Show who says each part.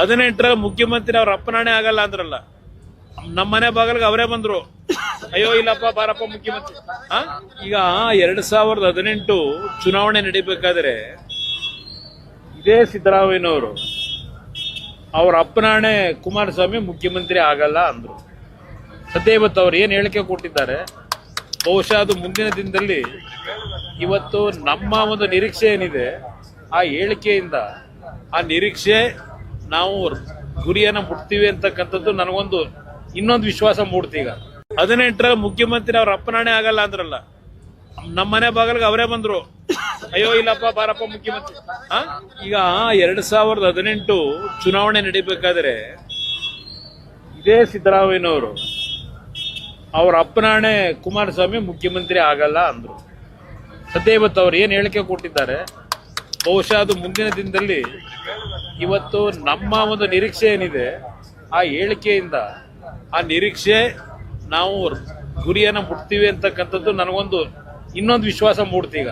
Speaker 1: ಹದಿನೆಂಟರ ಮುಖ್ಯಮಂತ್ರಿ ಅವ್ರ ಅಪ್ಪನಾಣೆ ಆಗಲ್ಲ ಅಂದ್ರಲ್ಲ. ನಮ್ಮ ಮನೆ ಬಾಗಿಲಿಗೆ ಅವರೇ ಬಂದ್ರು. ಅಯ್ಯೋ, ಇಲ್ಲಪ್ಪ, ಬಾರಪ್ಪ, ಮುಖ್ಯಮಂತ್ರಿ? ಈಗ ಎರಡ್ ಸಾವಿರದ ಹದಿನೆಂಟು ಚುನಾವಣೆ ನಡಿಬೇಕಾದ್ರೆ ಇದೇ ಸಿದ್ದರಾಮಯ್ಯನವರು ಅವ್ರ ಅಪ್ಪನಾಣೆ ಕುಮಾರಸ್ವಾಮಿ ಮುಖ್ಯಮಂತ್ರಿ ಆಗಲ್ಲ ಅಂದ್ರು. ಸದ್ಯ ಇವತ್ತು ಅವ್ರು ಏನ್ ಹೇಳಿಕೆ ಕೊಟ್ಟಿದ್ದಾರೆ? ಬಹುಶಃ ಅದು ಮುಂದಿನ ದಿನದಲ್ಲಿ ಇವತ್ತು ನಮ್ಮ ಒಂದು ನಿರೀಕ್ಷೆ ಏನಿದೆ, ಆ ಹೇಳಿಕೆಯಿಂದ ಆ ನಿರೀಕ್ಷೆ ನಾವು ಗುರಿಯನ್ನ ಮುಟ್ತೀವಿ ಅಂತಕ್ಕಂಥದ್ದು ನನಗೊಂದು ಇನ್ನೊಂದು ವಿಶ್ವಾಸ ಮೂಡ್ತಿ ಈಗ ಹದಿನೆಂಟರ ಮುಖ್ಯಮಂತ್ರಿ ಅವ್ರ ಅಪ್ಪನಾಣೆ ಆಗಲ್ಲ ಅಂದ್ರಲ್ಲ, ನಮ್ಮ ಮನೆ ಬಾಗಿಲಿಗೆ ಅವರೇ ಬಂದ್ರು. ಅಯ್ಯೋ, ಇಲ್ಲಪ್ಪ, ಬಾರಪ್ಪ ಮುಖ್ಯಮಂತ್ರಿ? ಈಗ ಎರಡ್ ಸಾವಿರದ ಹದಿನೆಂಟು ಚುನಾವಣೆ ನಡಿಬೇಕಾದ್ರೆ ಇದೇ ಸಿದ್ದರಾಮಯ್ಯನವರು ಅವ್ರ ಅಪ್ಪನಾಣೆ ಕುಮಾರಸ್ವಾಮಿ ಮುಖ್ಯಮಂತ್ರಿ ಆಗಲ್ಲ ಅಂದ್ರು. ಸದ್ಯ ಇವತ್ತು ಅವ್ರು ಏನ್ ಹೇಳಿಕೆ ಕೊಟ್ಟಿದ್ದಾರೆ? ಬಹುಶಃ ಅದು ಮುಂದಿನ ದಿನದಲ್ಲಿ ಇವತ್ತು ನಮ್ಮ ಒಂದು ನಿರೀಕ್ಷೆ ಏನಿದೆ, ಆ ಹೇಳಿಕೆಯಿಂದ, ಆ ನಿರೀಕ್ಷೆ ನಾವು ಗುರಿಯನ್ನು ಮುಟ್ತೀವಿ ಅಂತಕ್ಕಂಥದ್ದು ನನಗೊಂದು ಇನ್ನೊಂದು ವಿಶ್ವಾಸ ಮೂಡ್ತೀಗ.